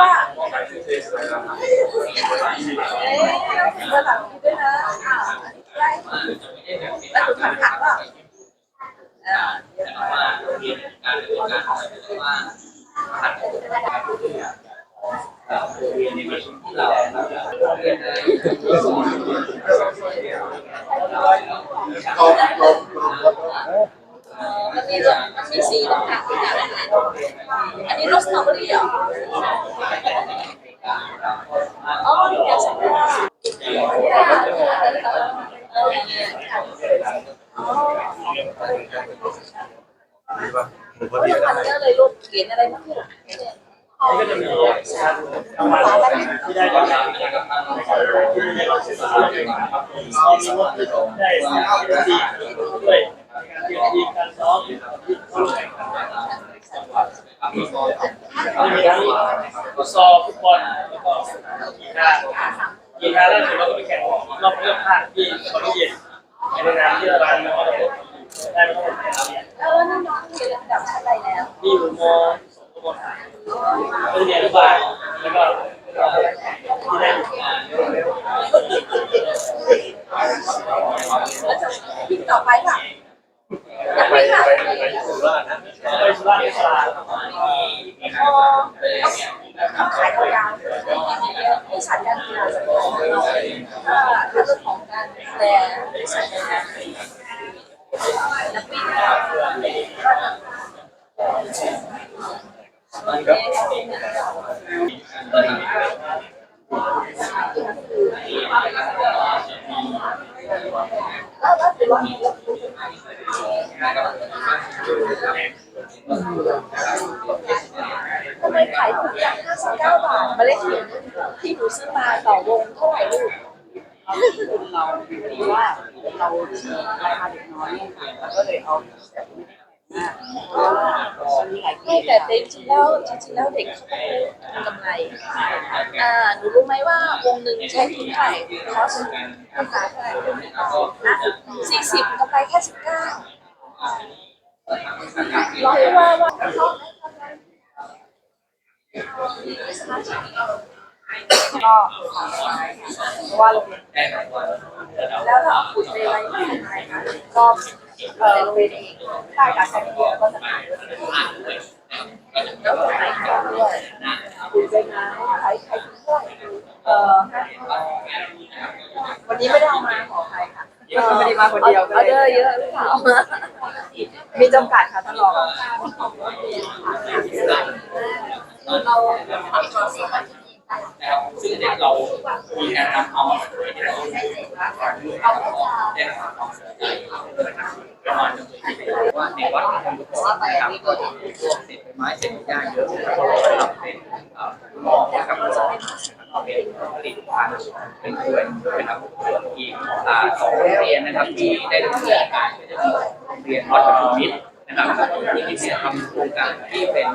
ว่าเอ๊ะเราถึงระดับนี้ด้วยนะอ่าได้แล้วถึงผัดผักว่าอ่าเดี๋ยวมาเอาเอา มันมีรสมันมีสีต่างๆอย่างอันนี้รสสตรอเบอรี่เหรออ๋อนี่แกใส่ได้พันเยอะเลยลูกเขียนอะไรบ้างเนี่ยก็จะมีรางวัลที่ได้จากการที่ได้ มีทั้งฟุตซอลฟุตบอลแล้วก็กีฬากีฬาล่าสุดเราก็ไปแข่งรอบเลือกภาคที่บริเวณในนามที่ร้านแล้วก็ได้มาทั้งหมดแล้วเนี่ยแล้วน้องเรียนระดับชั้นอะไรแล้วมีอยู่มสองมสามเป็นเรียนอนุบาลแล้วก็ที่ได้แล้วจะต่อไปค่ะ อยากไปค่ะไปสุราษฎร์ธานีพอต้องขายยาวๆบริษัทการกีฬาสังคมเราถ้าเรื่องของการดูแลบริษัทการนักวิ่งก็ แล้วแล้วถือว่า ทำไมขายถูกจัง59 บาทมาเลขที่ที่หนูซื้อมาต่อวงเท่าไหร่ลูกคุณเราดีว่าเราฉีดรายมาเด็กน้อยเนี่ยค่ะแล้วก็เลยเอาแบบนี้มาเพราะว่ามันมีหลายเกไม่แต่จริงๆแล้วจริงๆแล้วเด็กเขาก็ทำกำไรอ่าหนูรู้ไหมว่าวงหนึ่งใช้ทุนเท่าไหร่คอสภาษาเท่าไหร่นะสี่สิบกำไรแค่สิบเก้า ร้อยว่าว่าเขาก็ทางซ้ายค่ะเพราะว่าโรงเรียนแล้วเราเอาขุดไปไว้ที่ไหนคะก็เออโรงเรียนเองได้การใช้เยอะก็จะขายแล้วตรงไหนคะด้วยคุยไปนใช้ใช้ทุกคนเอ่อวันนี้ไม่ได้เอามาขอใครค่ะ ไม่ได้มาคนเดียวออเดอร์เยอะหรือเปล่ามีจำกัดค่ะท่านรอง เรา ทำตัวสิมันซึ่งเด็กเรามีการนำเอาเอาไปจะได้รับความสนใจประมาณนึงว่าในวัดทำทุกคนนะครับก็จะมีพวกเศษไม้เศษหญ้าเยอะนะครับเป็นหม้อกับเป็นผลิตภัณฑ์เป็นถ้วยนะครับอีกสองโรงเรียนนะครับที่ได้ดำเนินการก็จะมีโรงเรียนวัดปฐุมมิตรนะครับที่ที่ทำโครงการที่เป็น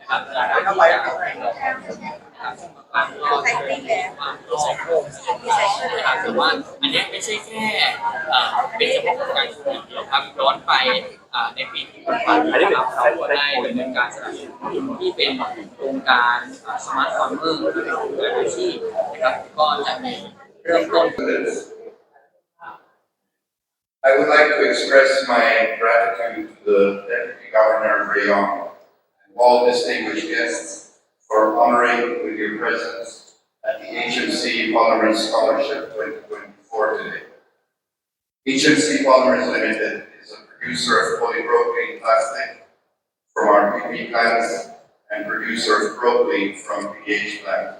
นะครับเข้าไป ครับใส่ติ้งแล้วแต่ว่าอันนี้ไม่ใช่แค่เป็นเฉพาะการชุมนุมเดียวครับย้อนไปในปีที่ผ่านมาครับเราได้ดำเนินการสนับสนุนที่เป็นโครงการสมาร์ทฟาร์มเมอร์ที่เป็นโครงการอาชีพนะครับก็จะมีเริ่มต้น I would like to express my gratitude to the Deputy Governor Rayong and all distinguished guests for honoring with your presence at the HMC Polymer Scholarship 2024 today. HMC Polymers Limited is a producer of polypropylene plastic from our PP plants and producer of propylene from PH plant,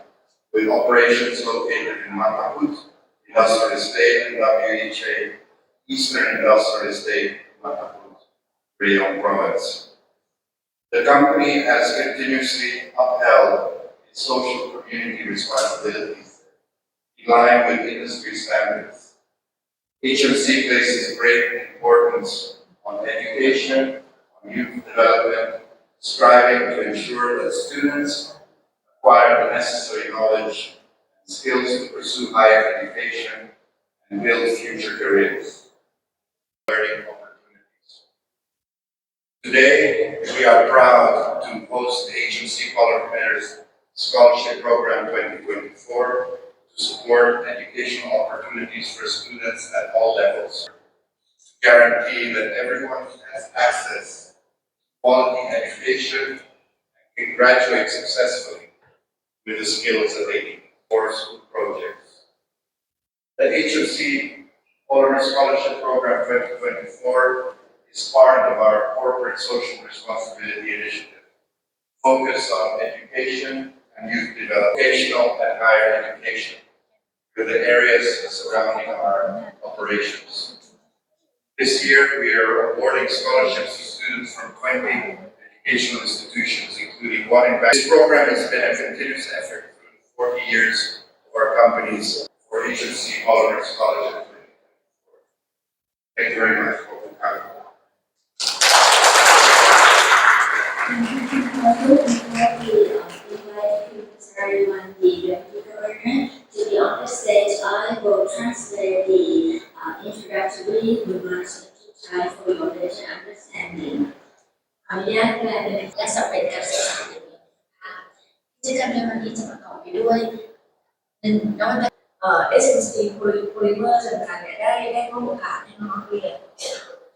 with operations located in Mataput, Industrial Estate, and WHA Eastern Industrial Estate, Mataput, Rayong Province. The company has continuously upheld its social community responsibilities in line with industry standards. HMC places great importance on education, on youth development, striving to ensure that students acquire the necessary knowledge and skills to pursue higher education and build future careers learning. Today, we are proud to host the HMC Color Winners Scholarship Program 2024 to support educational opportunities for students at all levels. To guarantee that everyone has access to quality education and can graduate successfully with the skills they need for school projects. The HOC Honor Scholarship Program 2024 is part of our corporate social responsibility initiative, focused on education and youth development, vocational and higher education, with the areas surrounding our operations. This year, we are awarding scholarships to students from 20 educational institutions, including one in. This program has been a continuous effort through the 40 years of our companies for HOC Honor Scholarship. Thank you very much for your เป็นและสำเร็จการศึกษาในปีค่ะกิจกรรมในวันนี้จะประกอบไปด้วยหนึ่งนวัตกรรมเอ่อ SMC Polymer จำกัดเนี่ยได้ได้มอบโอกาสให้น้องๆเรียน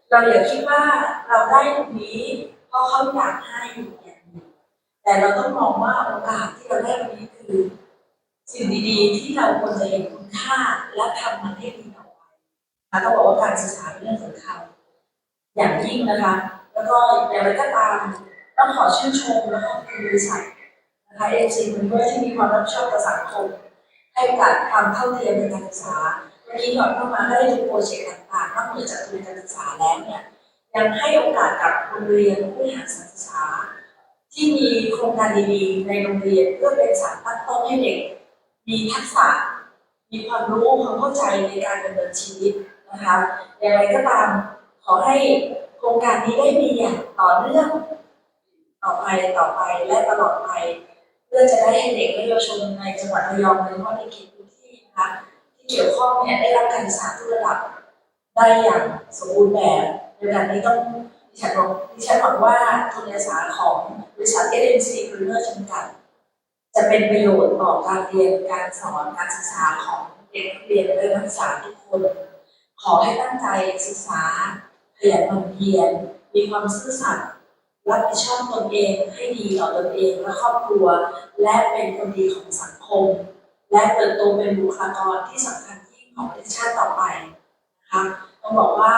เราอย่าคิดว่าเราได้ตรงนี้ ราะเขาอยากให้อย่างนี้แต่เราต้องมองว่าโอกาสที่เราได้วันนี้คือสิ่งดีๆ ที่เราควรจะเห็นคุณค่าและทำมันให้ดีต่อไปนะคะต้องบอกว่าการศึกษาเป็นเรื่องสำคัญอย่างยิ่งนะคะ แล้วก็อย่างไรก็ตามต้องขอชื่นชมและขอบคุณบริษัทนะคะ AMC Polymer ที่มีความรับผิดชอบต่อสังคมให้โอกาสความเท่าเทียมในการศึกษาเมื่อกี้ก่อนเข้ามาได้ดูโปรเจกต์ต่างๆนอกเหนือจากทุนการศึกษาแล้วเนี่ย ยังให้โอกาสกับโรงเรียนผู้บริหารสานศึกษา ที่มีโครงการดีๆ ในโรงเรียนเพื่อเป็นสารตั้งต้นให้เด็ก มีทักษะ มีความรู้ความเข้าใจในการดำเนินชีวิตนะคะอย่างไรก็ตามขอให้โครงการนี้ได้มีอย่างต่อเนื่องต่อไปต่อไปและตลอดไป เพื่อจะได้ให้เด็กและเยาวชนในจังหวัดระยองโดยเฉพาะในเขตพื้นที่นะคะที่เกี่ยวข้องเนี่ยได้รับการศึกษาทุกระดับได้อย่างสมบูรณ์แบบ ในการนี้ต้องดิฉันบอกดิฉันหวังว่าทุนการศึกษาของบริษัท SMC p r e m e r จำกัด จะเป็นประโยชน์ต่อการเรียนการสอนการศึกษาของเด็กนักเรียนและนักศึกษาทุกคน ขอให้ตั้งใจศึกษาขยันหมั่นเพียรมีความซื่อสัตย์รับผิดชอบตนเองให้ดีต่อตนเองและครอบครัว และเป็นคนดีของสังคม และเติบโตเป็นบุคลากรที่สำคัญยิ่งของประเทศชาติต่อไปนะคะต้องบอกว่า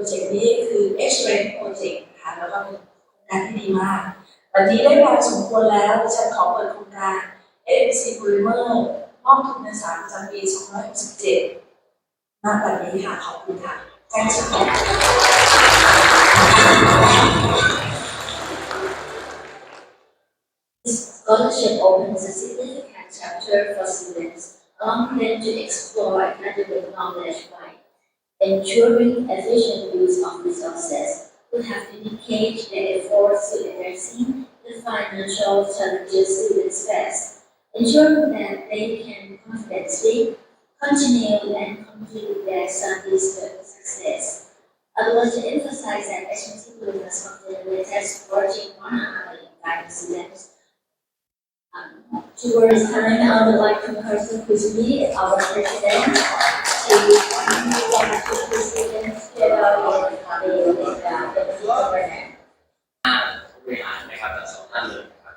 รเจกต์นี้คือ Excellent Project นะคะแล้วก็เป็นโครงการที่ดีมาก วันนี้ได้เวลาสมควรแล้วฉันขอเปิดโครงการ AMC Polymer มอบทุนการศึกษาประจำปี 2567ณบัดนี้ค่ะ ขอบคุณค่ะแจ้งชื่อ This scholarship opens a significant chapter for students, allowing them to explore academic knowledge by ensuring efficient use of resources who have dedicated their efforts to addressing the financial challenges students face, ensuring that they can confidently continue and complete their studies with success. I would like to emphasize that HMC Blue has completed supporting one hundred guidance students um, towards time, I would like to person who's me, our president, to welcome to the students together with the, with the, the governor. ผู้บริหารนะครับทั้งสองท่านเลยนะครับ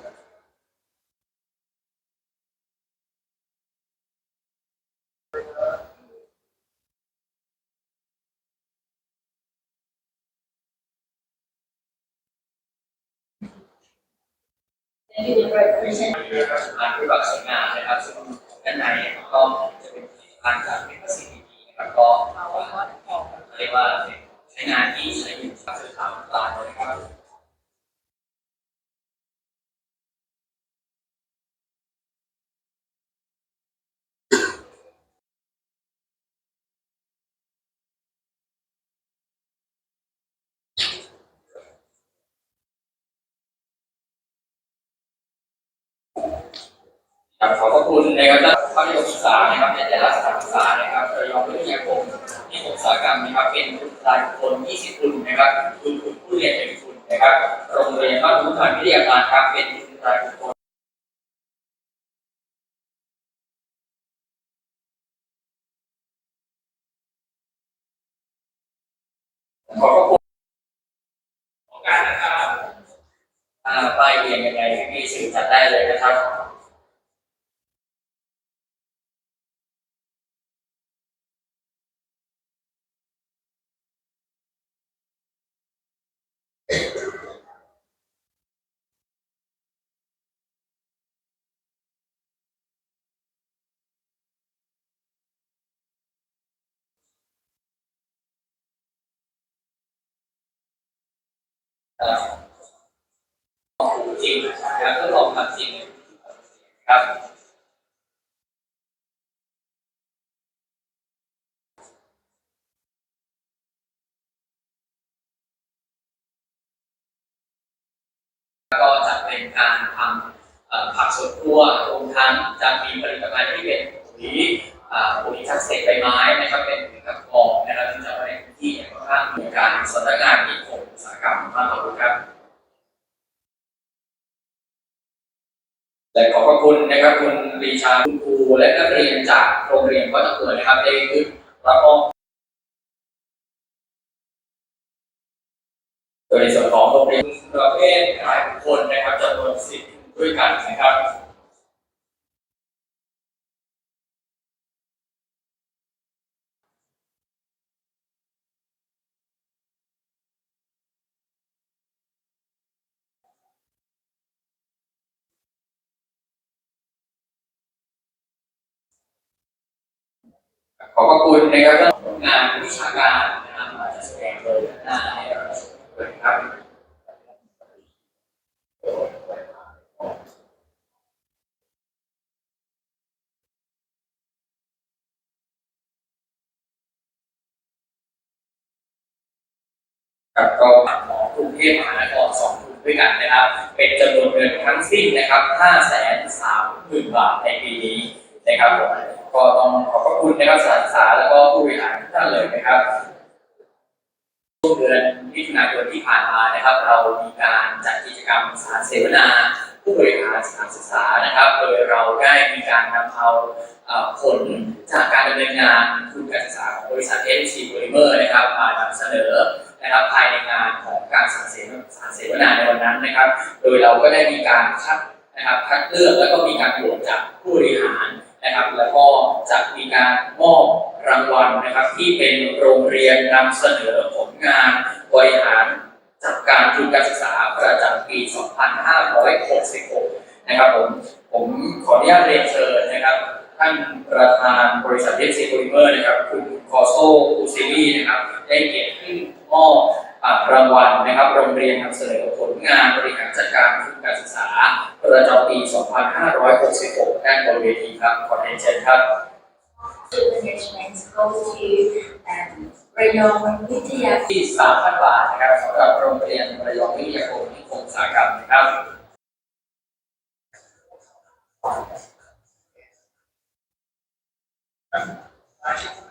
stage. Thank you for your presentation. งานรูปแบบสวยงามนะครับซึ่งด้านในก็จะเป็นผลิตภัณฑ์จากเป็นสีดีนะครับก็เรียกว่าใช้งานที่ใช้อยู่กับสื่อสารต่างๆนะครับ ครับขอบพระคุณนะครับท่านผู้นิยมศึกษานะครับในแต่ละสถานศึกษานะครับระยองวิทยาคมที่อุตสากรรมนะครับเป็นรายบุคคล20ทุนนะครับทุนทุนผู้เรียนเป็นทุนนะครับโรงเรียนบ้านทุนฐานวิทยาการครับเป็นรายบุคคลขอบพระคุณของการนะครับอ่าป้ายเรียนยังไงพี่สื่อจัดได้เลยนะครับ ของจริงนะครับทดลองทำจริงครับก็จะเป็นการทำผักสวนครัวรวมทั้งจะมีผลิตภัณฑ์ที่เป็นปุ๋ยปุ๋ยทักเศษใบไม้นะครับเป็นปุ๋ยกับกองนะครับที่จะมาในพื้นที่ เนี่ยค่อนข้การสำนักงานที่ผมอุตสาหกรรมมากขอบคุณครับ และขอบพระคุณนะครับคุณรีชาคุณครูและนักเรียนจากโรงเรียนวัดตะเกียนะครับได้ขึ้นรับมอบโดยส่วนของโรงเรียนประเภทรายบุคคลนะครับจำนวนสิบด้วยกันนะครับ ขอบพระคุณนะครับท่านผลงานวิชาการนะครับมาจัดแสดงโดยหน้าให้เราด้วยครับครับก็ของกรุงเทพมหานครสองกลุ่มด้วยกันนะครับ เป็นจำนวนเงินทั้งสิ้นนะครับ5แสนสามหมื่นบาทในปีนี้นะครับผม ก็ต้องขอบพระคุณในรับสานศึกษาแล้วก็ผู้บริหารทุกท่านเลยนะครับช่วงเดือนมิถุนายนที่ผ่านมานะครับ เรามีการจัดกิจกรรมสารเสวนาผู้บริหารสถานศึกษานะครับ โดยเราได้มีการนำเอาผลจากการดำเนินงานทุนการศึกษาของบริษัทเอฟซีโพลิเมอร์นะครับมานำเสนอนะครับภายในงานของการสารเสวสารเสวนาในวันนั้นนะครับ โดยเราก็ได้มีการคัดนะครับคัดเลือกแล้วก็มีการโหวตจากผู้บริหาร นะครับ แล้วก็จะมีการมอบรางวัลนะครับ ที่เป็นโรงเรียนนำเสนอผลงานบริหารจัดการทุนการศึกษาประจำปี 2566 นะครับผมผมขออนุญาตเรียนเชิญนะครับท่านประธานบริษัทเอสซีโพลิเมอร์นะครับคุณคอโซอูซิลีนะครับได้เกียรติขึ้นมอบรางวัลนะครับ โรงเรียนนำเสนอผลงานบริหารจัดการทุนการศึกษา ประจำปี 2566ด้านบนเวทีครับขอเรียนเชิญครับ Management go to um, Rayong Vidya ที่ 3,000 บาทนะครับสำหรับโรงเรียนระยองวิทยาคมนิคมอุตสาหกรรมนะครับคงไ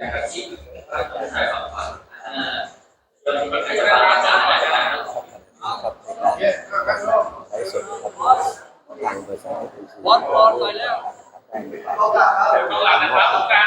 นะครับพักไว้ก่อนนะบอลบอลไปแล้วตรงหลังนะครับตรงกลาง